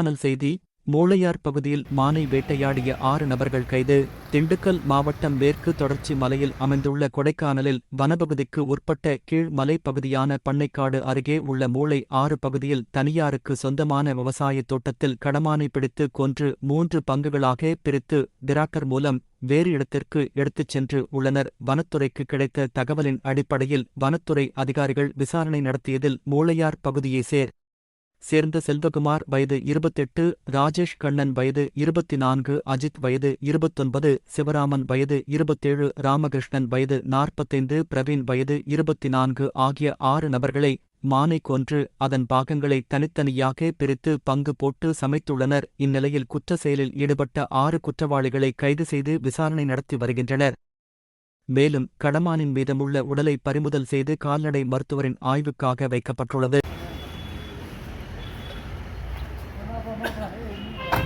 Channel செய்தி மூளையார் பகுதியில் மானை வேட்டையாடிய ஆறு நபர்கள் கைது. திண்டுக்கல் மாவட்டம் மேற்கு தொடர்ச்சி மலையில் அமைந்துள்ள கொடைக்கானலில் வனப்பகுதிக்கு உட்பட்ட கீழ் மலைப்பகுதியான பண்ணைக்காடு அருகே உள்ள மூளை ஆறு பகுதியில் தனியாருக்கு சொந்தமான விவசாய தோட்டத்தில் கடமானை பிடித்து கொன்று மூன்று பங்குகளாக பிரித்து டிராக்டர் மூலம் வேறு இடத்திற்கு எடுத்துச் சென்று உள்ளனர். வனத்துறைக்கு கிடைத்த தகவலின் அடிப்படையில் வனத்துறை அதிகாரிகள் விசாரணை நடத்தியதில் மூளையார் பகுதியை சேர் சேர்ந்த செல்வகுமார் வயது இருபத்தெட்டு ராஜேஷ் கண்ணன் வயது இருபத்தி நான்கு அஜித் வயது இருபத்தொன்பது சிவராமன் வயது இருபத்தேழு ராமகிருஷ்ணன் வயது நாற்பத்தைந்து பிரவீன் வயது இருபத்தி நான்கு ஆகிய ஆறு நபர்களை மானை கொன்று அதன் பாகங்களை தனித்தனியாக பிரித்து பங்கு போட்டு சமைத்துள்ளனர். இந்நிலையில் குற்ற செயலில் ஈடுபட்ட ஆறு குற்றவாளிகளை கைது செய்து விசாரணை நடத்தி வருகின்றனர். மேலும் கடமானின் மீதமுள்ள உடலை பறிமுதல் செய்து கால்நடை மருத்துவரின் ஆய்வுக்காக வைக்கப்பட்டுள்ளது. へえ。